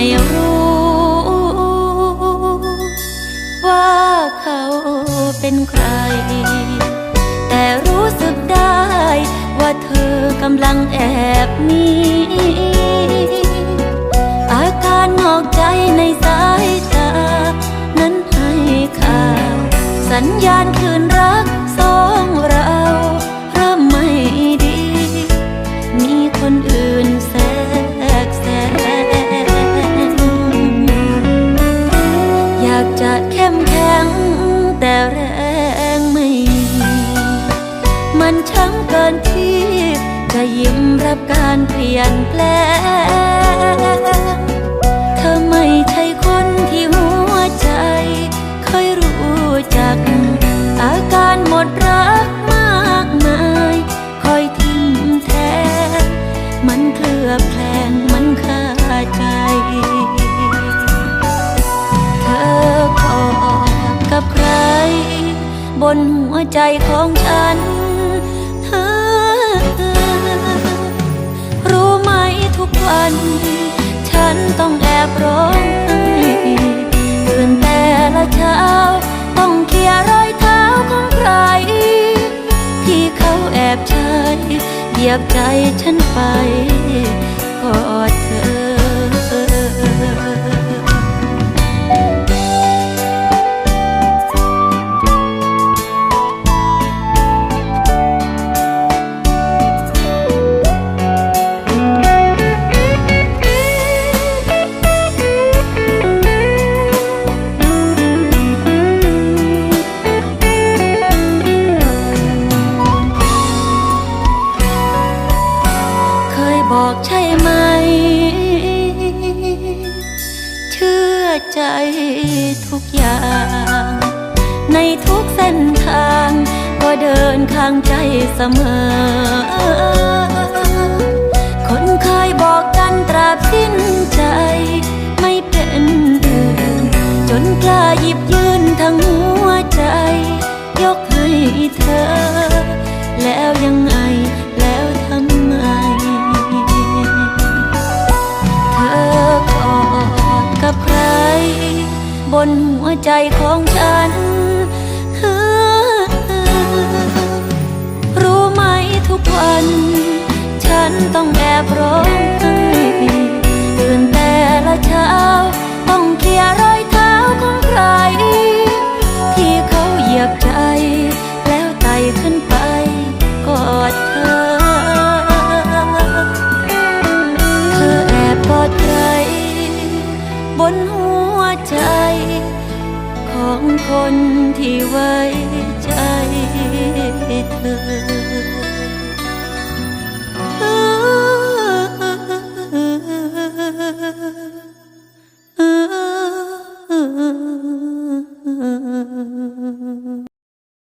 ไม่รู้ว่าเขาเป็นใคร แต่รู้สึกได้ว่าเธอกำลังแอบมีอาการนอกใจในสายตา นั้นให้ข่าว สัญญาณคืนรัก มแข็ง แต่แรงไม่มีมันช้ำเกินที่จะยิ้มรับการเปลี่ยนแปลง ใจของฉันเธอรู้ไหมทุกวัน ฉันต้องแอบร้องไห้ตื่นแต่ละเช้า ต้องเคลียร์รอยเท้าของใคร ที่เขาแอบใช้เหยียบใจฉันไปกอดเธอ ใช่ไหม เชื่อใจทุกอย่าง ในทุกเส้นทาง ก็เดินข้างใจเสมอ คนเคยบอกกันตราบสิ้นใจ ไม่เป็นอื่นจนกล้าหยิบยืนทั้งหัวใจ ยกให้เธอ แล้วยังไง บนหัวใจของฉัน รู้ไหมทุกวัน ฉันต้องแอบร้องไห้ตื่นแต่ละเช้า ต้องเคลียรอยเท้าของใคร ที่เขาเหยียบใจ แล้วไต่ขึ้นไปกอดเธอ เธอแอบกอดใครบนหัว ใจ ของคนที่ไว้ใจ